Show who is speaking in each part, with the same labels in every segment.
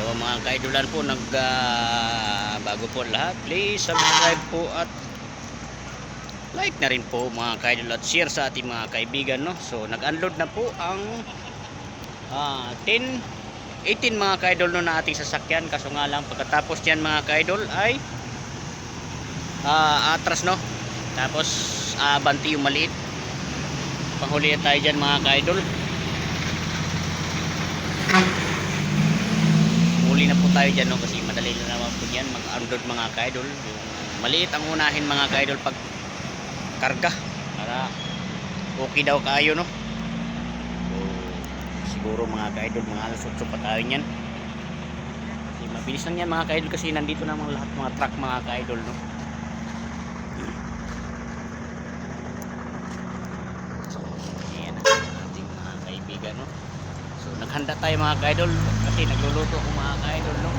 Speaker 1: So mga kaidolan po, nag, bago po lahat, please subscribe po at like na rin po mga kaidol at share sa ating mga kaibigan. No? So nag-unload na po ang ah, 10, 18 mga kaidol no, na ating sasakyan. Kaso nga lang pagkatapos yan mga kaidol ay ah, atras no. Tapos ah, banti yung maliit. Panghuli tayo dyan mga kaidol. Huli na po tayo dyan no kasi madali na naman po yan mag-unload mga kaidol. Maliit ang unahin mga kaidol pag karga para okay daw kayo no. So, siguro mga kaidol mga alas 8 pa tayo niyan. Kasi mabilis lang yan mga kaidol kasi nandito na mga lahat mga truck mga kaidol no. So, ayan ang ating mga kaibigan no. So naghanda tayo mga kaidol kasi nagluluto ko mga kaidol no.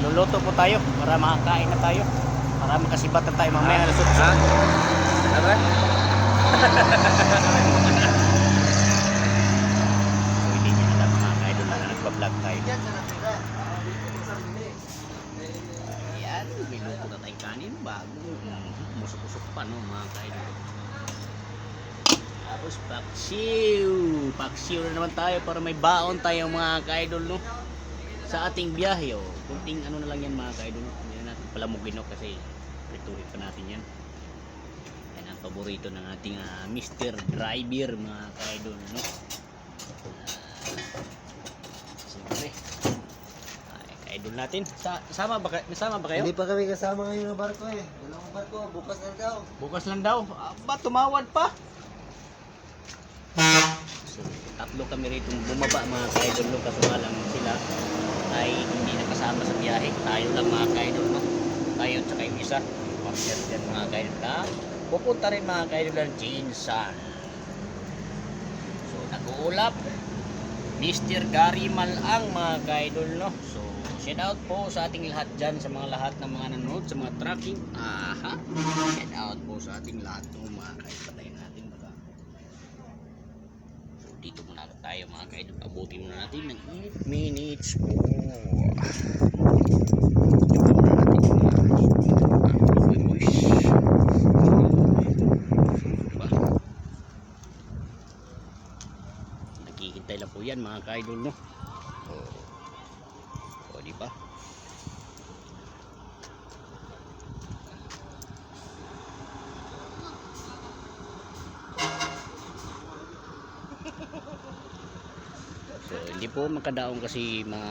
Speaker 1: Luluto po tayo para makakain na tayo. Para makasibat na tayo mamaya alas 8.
Speaker 2: Apa?
Speaker 1: So hindi niya alam mga kaidol na nagbablog tayo. Ayan, may luto na tayong kanin bago. Musok-usok pa no mga kaidol. Tapos paksiw. Paksiw na naman tayo para may baon tayo mga kaidol no. Sa ating biyahe oh. Kunting ano na lang yan mga kaidol. Hindi na natin palamugin no kasi prituhin pa natin yan. Yan ang paborito ng ating ah, Mr. Driver mga kaidol no. Siyempre. Ay, kaidol natin. Sa sama ba, sama ba kayo?
Speaker 2: Hindi pa kami kasama ngayon ng barko eh. Dalawang barko, bukas na daw.
Speaker 1: Bukas lang daw. Ah, ba, tumawad pa? So, tatlo kami rito bumaba mga kaidol no kaso lang sila ay hindi nakasama sa biyahe. Tayo lang mga kaidol no. Tayo at saka yung isa. Partner dyan mga kaidol na pupunta rin mga kaidol ng Jinsan. So, nag-uulap. Mr. Gary Malang mga kaidol no. So, shout out po sa ating lahat dyan sa mga lahat ng mga nanonood sa mga tracking. Aha. Shout out po sa ating lahat ng mga kaidol. Patayin natin baka. So, dito muna tayo mga kaidol. Abutin muna natin ng 8 minutes po. Naghihintay lang po yan mga ka-idol no. Hindi po makadaong kasi mga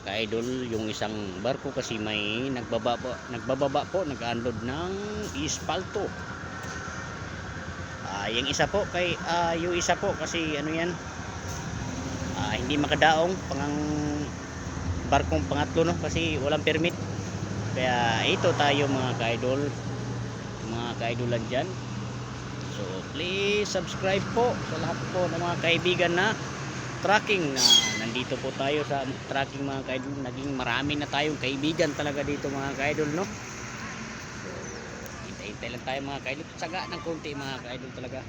Speaker 1: ka-idol yung isang barko kasi may nagbaba nagbababa po, nag-unload ng ispalto. Ah, yung isa po kay ah, yung isa po kasi ano yan? Ah, hindi makadaong pangang barkong pangatlo no? Kasi walang permit. Kaya ito tayo mga ka-idol mga ka-idolan dyan. So please subscribe po sa lahat po ng mga kaibigan na tracking na nandito po tayo sa tracking mga ka-idol. Naging marami na tayong kaibigan talaga dito mga ka-idol no? Hintay-hintay lang tayo mga ka-idol. Tsaga ng konti mga ka-idol talaga.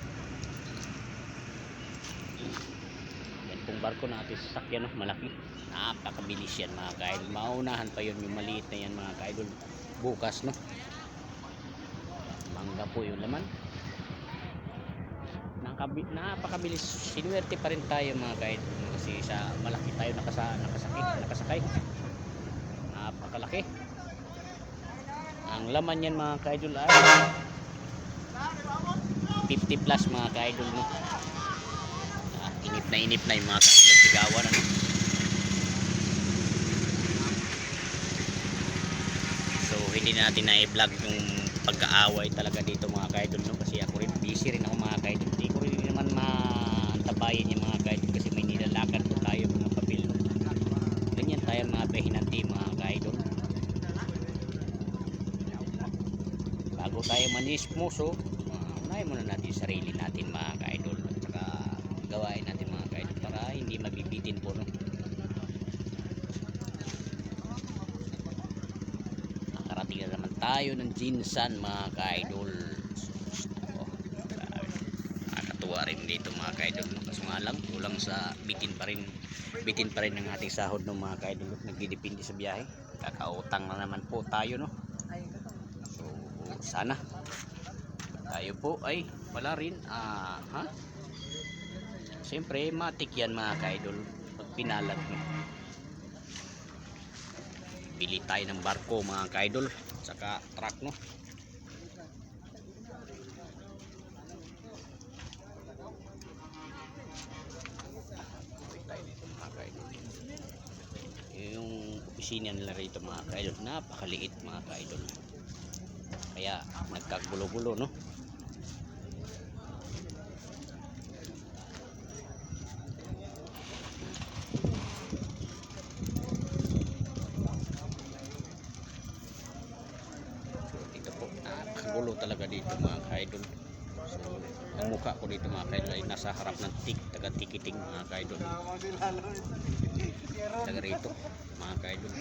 Speaker 1: Yan pong barko na ating sasakyan no, malaki. Napakabilis yan mga ka-idol. Maunahan pa yun yung maliit na yan mga ka-idol. Bukas no? Mangga po yung laman Nakabi, napakabilis. Sinuwerte pa rin tayo mga ka-idol kasi sa malaki tayo nakasa, nakasakit nakasakay. Napakalaki. Ang laman yan mga ka-idol ay 50 plus mga ka-idol no? Ah, inip na inip na yung mga nagsigawan ano? So hindi na natin na i-vlog yung pagkaaway talaga dito mga ka-idol no? Kasi ako rin busy rin ako mga ka-idol hindi ko rin naman maantabayan yung mga ka-idol kasi may nilalakad po tayo mga papel no? ganyan tayo mga behinanti mga ka-idol bago tayo manismoso uh, unahin muna natin sarili natin mga ka-idol at saka gawain natin mga ka-idol para hindi mabibitin po no? Nakarating na naman tayo ng Jinsan mga ka-idol rin dito mga ka-idol no? kaso nga lang kulang sa bitin pa rin bitin pa rin ng ating sahod ng mga kaidol nagdidepende sa biyahe. Kakautang na naman po tayo no? So sana. Tayo po ay wala rin ah ha? Siyempre matik yan mga kaidol pag pinalag no? Bili tayo ng barko mga kaidol saka truck no Uwi tayo dito mga kaidol yung opisina nila rito mga kaidol. Napakaliit mga kaidol. Kaya nagkagulo-gulo no? Nakakagulo talaga dito mga kaidol. So, ang mukha ko dito mga kaidol ay nasa harap ng tik, taga tikiting mga kaidol. Taga rito, mga kaidol.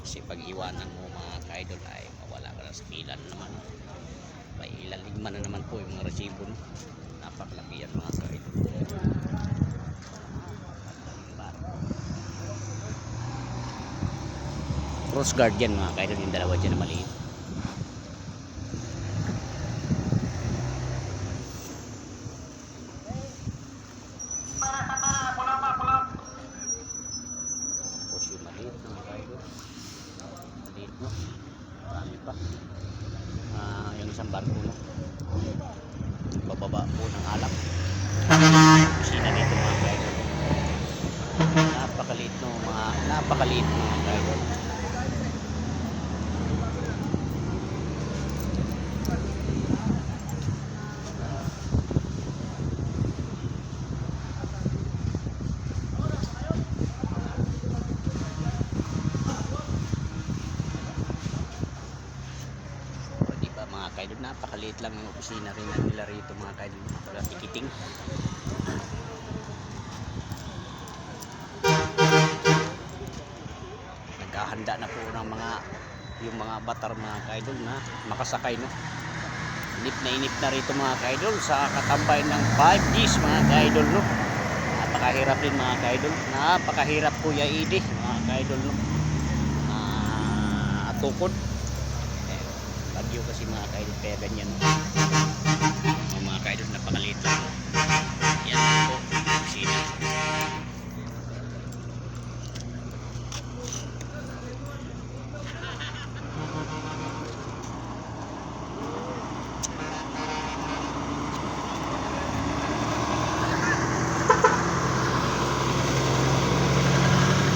Speaker 1: Kasi pag iwanan mo mga kaidol ay mawala ka na sa pilan naman. May ilaligman na naman po yung mga resibo. No? Napakalaki yan mga kaidol. Cross guard yan mga kaidol yung dalawa dyan na maliit. Tapos yung maliit mga kaidol. Maliit no. Marami pa. Ah, yung isang barko no. Bababa po ng alak. Kusina dito mga kaidol. Napakaliit no mga napakaliit mga kaidol. O, di ba mga kaidol, napakaliit lang yung opisina rin nila rito mga kaidol, taga tikiting. Naghahanda na po ng mga yung mga batar mga kaidol na makasakay no. Inip na inip na rito mga kaidol sa katambay ng 5 Gs mga kaidol no. Napakahirap din mga kaidol. Napakahirap Kuya Idi mga kaidol no. Ah, atukod. Bagyo kasi mga kaidol kaya ganyan ang mga kaidol napakaliit lang yan po kusina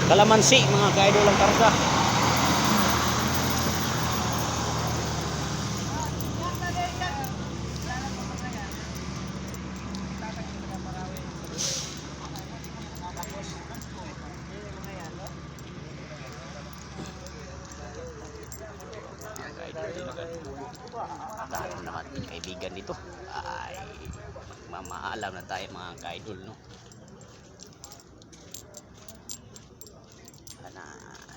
Speaker 1: kalamansi mga kaidol ang karsa mga kaidol talaga Tayo naman yung kaibigan dito ay magmamaalam na tayo mga kaidol no na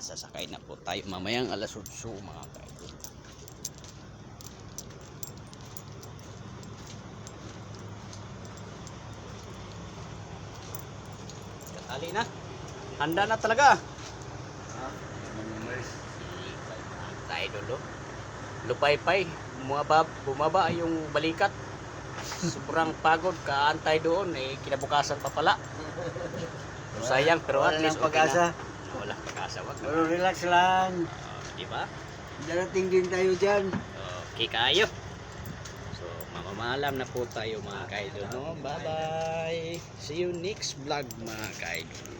Speaker 1: sasakay na po tayo mamayang alas 8 mga kaidol Katali na. Handa na talaga. Tayo dulo. Lupay-pay. Bumaba, bumaba yung balikat. Sobrang pagod. Kaantay doon. Eh, kinabukasan pa pala. Sayang pero at
Speaker 2: Wala
Speaker 1: least
Speaker 2: ng pag-asa.
Speaker 1: Okay na. Wala pag-asa. Wag
Speaker 2: Pero relax lang.
Speaker 1: Di ba?
Speaker 2: Darating din tayo dyan.
Speaker 1: Okay kayo. So, mamamalam na po tayo mga kaidol. No? Bye-bye. See you next vlog mga kaidol.